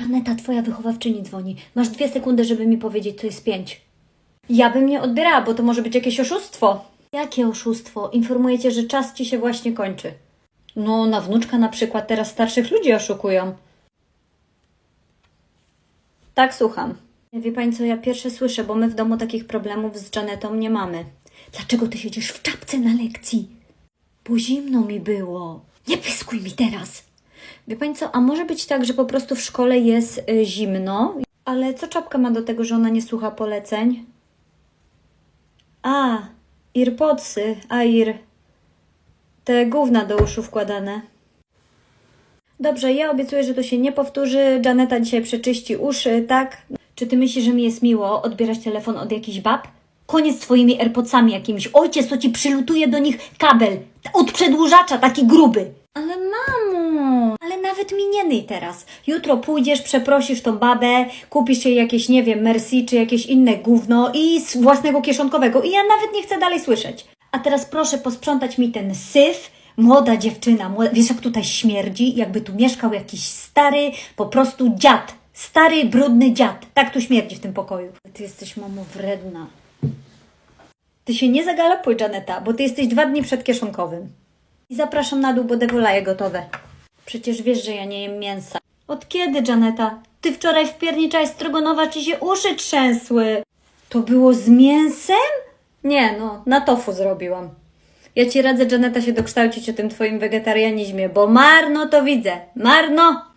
Żaneta, twoja wychowawczyni dzwoni. Masz dwie sekundy, żeby mi powiedzieć, co jest pięć. Ja bym nie odbierała, bo to może być jakieś oszustwo. Jakie oszustwo? Informuję cię, że czas ci się właśnie kończy. No, na wnuczka na przykład teraz starszych ludzi oszukują. Tak, słucham. Wie pani co, ja pierwsze słyszę, bo my w domu takich problemów z Janetą nie mamy. Dlaczego ty siedzisz w czapce na lekcji? Bo zimno mi było. Nie pyskuj mi teraz. Wie pani co, a może być tak, że po prostu w szkole jest y, zimno, ale co czapka ma do tego, że ona nie słucha poleceń? A, irpodsy, air. Te gówna do uszu wkładane. Dobrze, ja obiecuję, że to się nie powtórzy. Janeta dzisiaj przeczyści uszy, tak? Czy ty myślisz, że mi jest miło odbierać telefon od jakichś bab? Koniec z twoimi AirPodsami jakimiś. Ojciec, to ci przylutuje do nich kabel. Od przedłużacza, taki gruby. Ale mamo, ale nawet mi nie nyj teraz. Jutro pójdziesz, przeprosisz tą babę, kupisz jej jakieś, nie wiem, Merci czy jakieś inne gówno i z własnego kieszonkowego i ja nawet nie chcę dalej słyszeć. A teraz proszę posprzątać mi ten syf, młoda dziewczyna, młoda, wiesz jak tutaj śmierdzi, jakby tu mieszkał jakiś stary, po prostu dziad. Stary, brudny dziad. Tak tu śmierdzi w tym pokoju. Ty jesteś, mamo, wredna. Ty się nie zagalopuj, Janeta, bo ty jesteś dwa dni przed kieszonkowym. I zapraszam na dół, bo dewolaje gotowe. Przecież wiesz, że ja nie jem mięsa. Od kiedy, Janeta? Ty wczoraj wpierniczałeś strogonowa, ci się uszy trzęsły. To było z mięsem? Nie, no, na tofu zrobiłam. Ja ci radzę, Janeta, się dokształcić o tym twoim wegetarianizmie, bo marno to widzę. Marno!